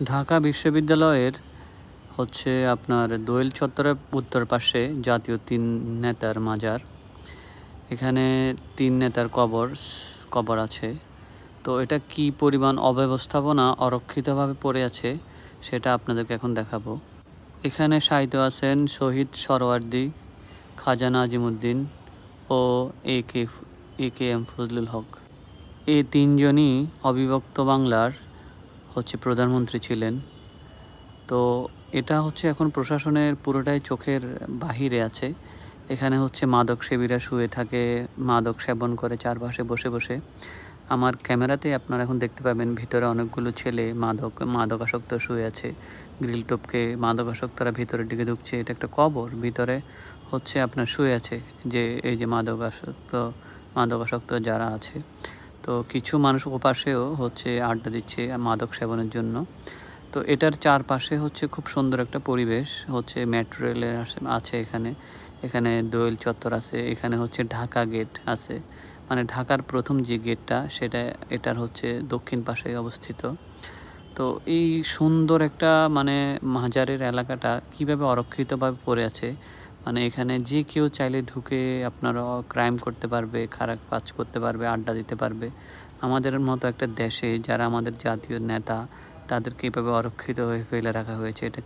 ঢাকা বিশ্ববিদ্যালয়ের হচ্ছে আপনার দোয়েল চত্বরের উত্তর পাশে জাতীয় তিন নেতার মাজার। এখানে তিন নেতার কবর কবর আছে। তো এটা কি পরিমাণ অব্যবস্থাপনা অরক্ষিতভাবে পড়ে আছে সেটা আপনাদেরকে এখন দেখাবো। এখানে সাহিত্য আছেন শহীদ সরওয়ার্দী খাজা নাজিমুদ্দিন ও A K A K M Fazlul Huq. এই তিনজনই অবিভক্ত বাংলার হচ্ছে প্রধানমন্ত্রী ছিলেন। তো এটা হচ্ছে এখন প্রশাসনের পুরোটাই চোখের বাহিরে আছে। এখানে হচ্ছে মাদক সেবীরা শুয়ে থাকে, মাদক সেবন করে চারপাশে বসে বসে। আমার ক্যামেরাতে আপনারা এখন দেখতে পাবেন ভিতরে অনেকগুলো ছেলে মাদক, মাদকাসক্ত শুয়ে আছে। গ্রিল টপকে মাদকাসক্তরা ভিতরের দিকে ঢুকছে, এটা একটা কবর। ভিতরে হচ্ছে আপনার শুয়ে আছে যে, এই যে মাদকাসক্ত মাদকাসক্ত যারা আছে। তো কিছু মানুষ ওপাশেও হচ্ছে আড্ডা দিচ্ছে মাদক সেবনের জন্য। তো এটার চারপাশে হচ্ছে খুব সুন্দর একটা পরিবেশ হচ্ছে মেট্রো রেলের আছে এখানে। এখানে দোয়েল চত্বর আছে, এখানে হচ্ছে ঢাকা গেট আছে। মানে ঢাকার প্রথম যে গেটটা, সেটা, এটার হচ্ছে দক্ষিণ পাশে অবস্থিত। তো এই সুন্দর একটা মানে মাজারের এলাকাটা কীভাবে অরক্ষিতভাবে পড়ে আছে মানে এখানে যে কেউ চাইলে ঢুকে আপনারা ক্রাইম করতে পারবে, খারাপ কাজ করতে পারবে, আড্ডা দিতে পারবে। আমাদের মতো একটা দেশে যারা আমাদের জাতীয় নেতা, তাদেরকে এভাবে অরক্ষিত হয়ে ফেলে রাখা হয়েছে, এটা